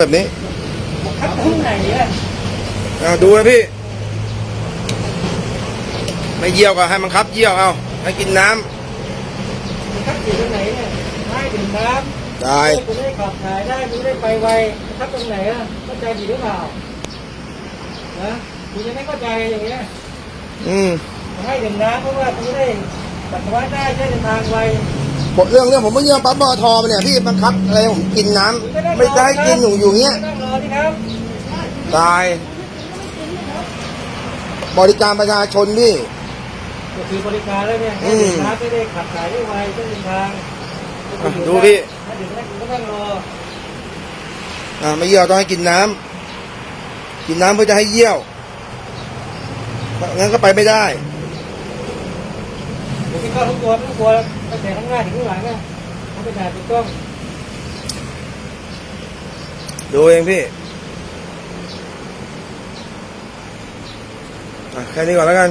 แบบนี้ครับข้างไหนเนี่ยอ่าดูนะพี่ ไม่เยี่ยวก็ให้มันคับเยี่ยวเอาให้กินน้ำครับอยู่ตรงไหนเนี่ยให้ดื่มน้ได้ำคุณได้ขับถ่ายได้คุณได้ไปไวครับตรงไหนอะเข้าใจผิดหรือเปล่านะคุณยังไม่เข้าใจอย่างเงี้ยอืมให้ดื่มน้ำเพราะว่าคุณได้ปัสสาวะได้ใช้เดินทางไว ผมเรื่องเรื่องผมไม่เยี่ยมปั๊บบอทอมาเนี่ยพี่บังคับอะไรให้ผมกินน้ำคุณด้ไม่ได้ให้กินอยู่อยู่เงี้ยไม่ต้องรอที่ครับตาย บริการประชาชนพี่ก็คือบริการแล้วเนี่ยให้ดื่มน้ำไม่ได้ขับถ่ายได้ไวใช้เดินทางอะดูพี่ถ้าดื่มไม่ได้คุณก็ต้องรออ่าไม่เยี่ยวต้องให้กินน้ำกินน้ำเพื่อจะให้เยี่ยวงั้นก็ไปไม่ได้ เดี๋ยวพี่ก็รู้ตัวทั้งตัวตั้งแต่ข้างหน้าถึงข้างหลังอะเขาเป็นด่านถูกล้องดูเองพี่แค่นี้ก่อนแล้วกัน